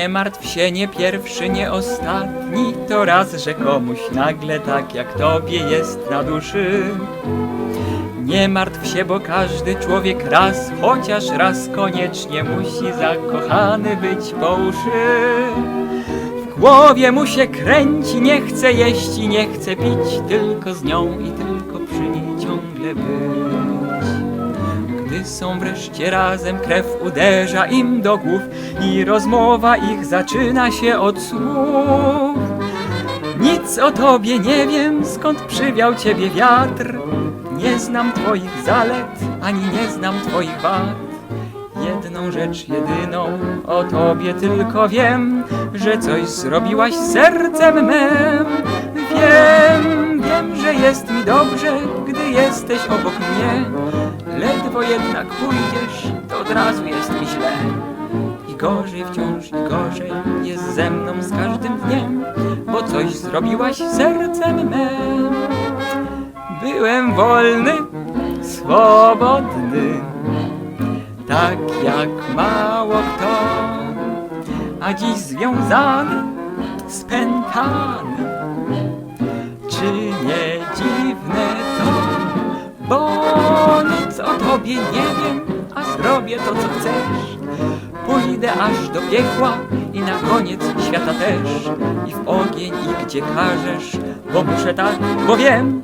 Nie martw się, nie pierwszy, nie ostatni, to raz, że komuś nagle tak jak tobie jest na duszy. Nie martw się, bo każdy człowiek raz, chociaż raz koniecznie musi zakochany być po uszy. W głowie mu się kręci, nie chce jeść i nie chce pić, tylko z nią i tylko przy niej ciągle być. Są wreszcie razem, krew uderza im do głów i rozmowa ich zaczyna się od słów. Nic o tobie nie wiem, skąd przywiał ciebie wiatr. Nie znam twoich zalet, ani nie znam twoich wad. Jedną rzecz jedyną o tobie tylko wiem, że coś zrobiłaś sercem mem. Wiem, wiem, że jest mi dobrze, gdy jesteś obok mnie. Ledwo jednak pójdziesz, to od razu jest mi źle. I gorzej wciąż, i gorzej jest ze mną z każdym dniem, bo coś zrobiłaś sercem mem. Byłem wolny, swobodny, tak jak mało kto, a dziś związany, spętany. Tobie nie wiem, a zrobię to, co chcesz. Pójdę aż do piekła i na koniec świata też. I w ogień, i gdzie każesz, bo muszę tak, bo wiem,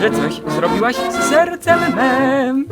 że coś zrobiłaś z sercem mem.